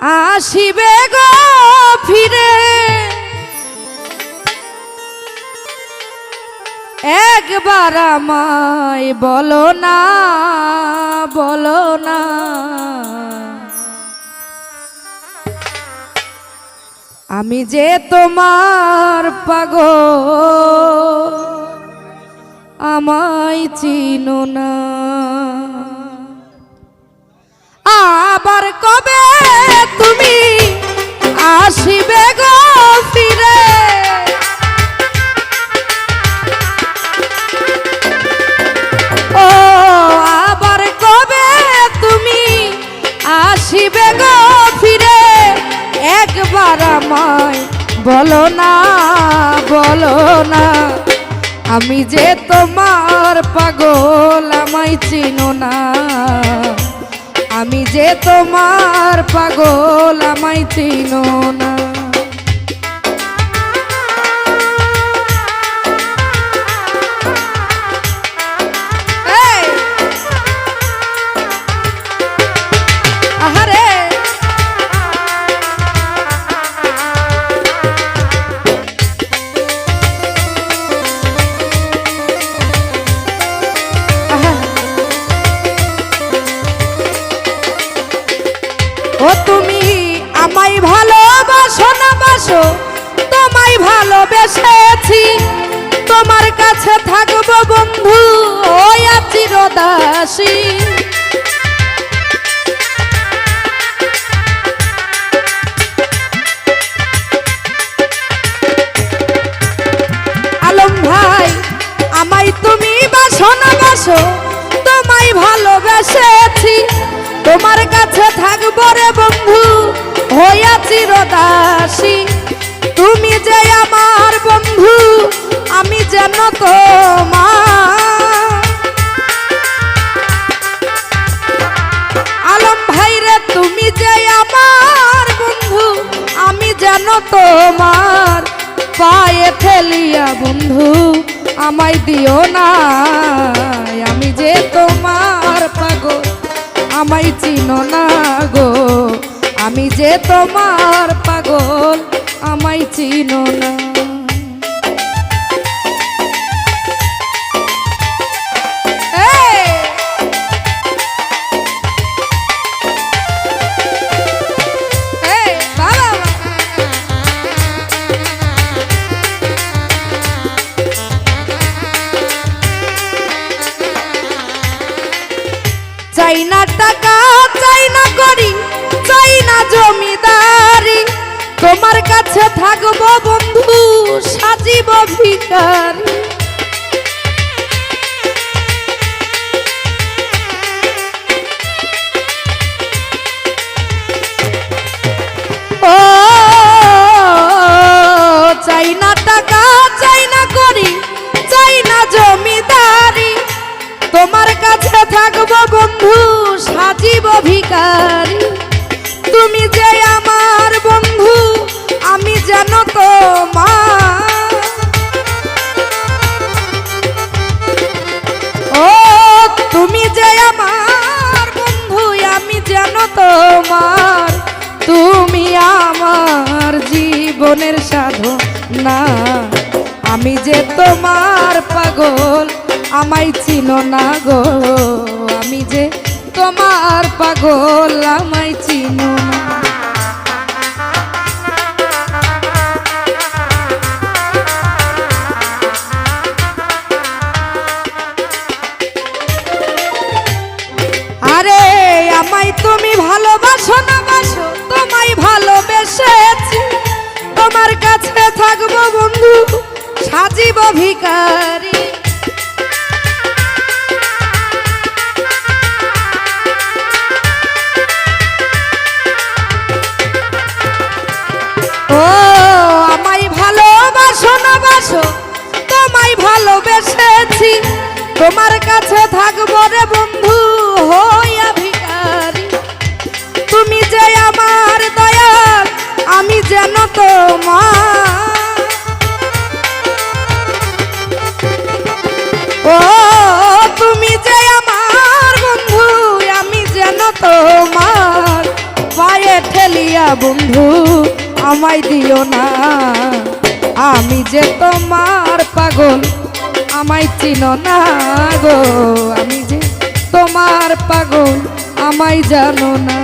আসিবে গো ফিরে। একবার আমায় বলো না বলো না। আমি যে তোমার পাগ আমায় চিনো না। আবার কবে আমায় বলো না বলো না, আমি যে তোমার পাগল, আমায় চিনো না। আমি যে তোমার পাগল, আমায় চিনো না। ভালোবেসেছি তোমার কাছে থাকব বন্ধু, ওই চিরদাসী। আলম ভাই, আমায় তুমি বাসো না বাসো, তোমায় ভালোবেসেছি। তোমার কাছে থাকব রে বন্ধু হইয়া চিরদাসী। তুমি যে আমার বন্ধু, আমি যেন তোমার। আলম ভাই রে, তুমি যে আমার বন্ধু, আমি যেন তোমার। পায়ে ফেলিয়া বন্ধু, আমায় দিও না। আমি যে তোমার পাগল, আমায় চিনো না গো। আমি যে তোমার পাগল আমায় চিনো না। চাই না টাকা চাই না করি চাই না জমিদারি। তোমার কাছে থাকব বন্ধু, সাজিব ভিকারি টাকা তোমার কাছে থাকব বন্ধু, সাজিব তুমি যে আমার বন্ধু যেন তোমার ও, তুমি যে আমার বন্ধু, আমি যেন তোমার তুমি আমার জীবনের সাধন। না আমি যে তোমার পাগল, আমায় চিনো না গো। আমি যে তোমার পাগল, আমায় চিনো না। কাছে থাকব বন্ধু, সাজিব ভিকারি ও, আমায় ভালোবাসো না বাসো, তোমায় ভালোবেসেছি। তোমার কাছে থাকব রে বন্ধু হইয়া বন্ধু, আমায় দিও না। আমি যে তোমার পাগল, আমায় চিনো না গো। আমি যে তোমার পাগল, আমায় জানো না!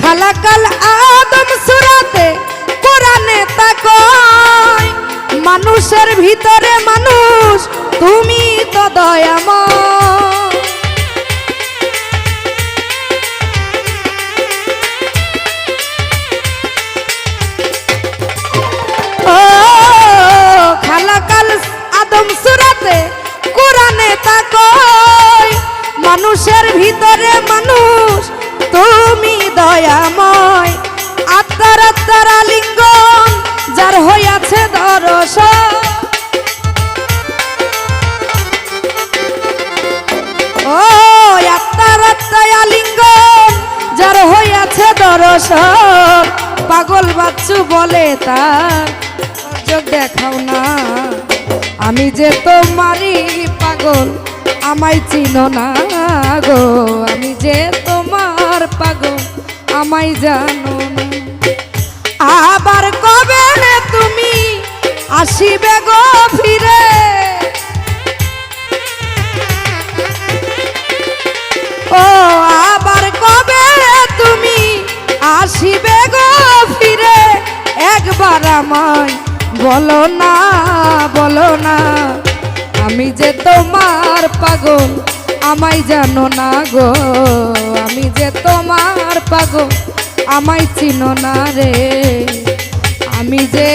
খালাকাল আদম সুরাতে কোরআনে তা কয় মানুষের ভিতরে মানুষ তুমি তো দয়াময়। পাগল বাচ্চু বলে তার চোখ দেখাও না। আমি যে তোমারই পাগল, আমায় চিনো না গো। আমি যে তোমার পাগল, আমায় জানো না। আবার কবে তুমি আসিবে গো ফিরে? ও একবার আমায়, বলো না বলো না। আমি যে তোমার পাগল, আমায় জানো না গো। আমি যে তোমার পাগল, আমায় চিনো না রে। আমি যে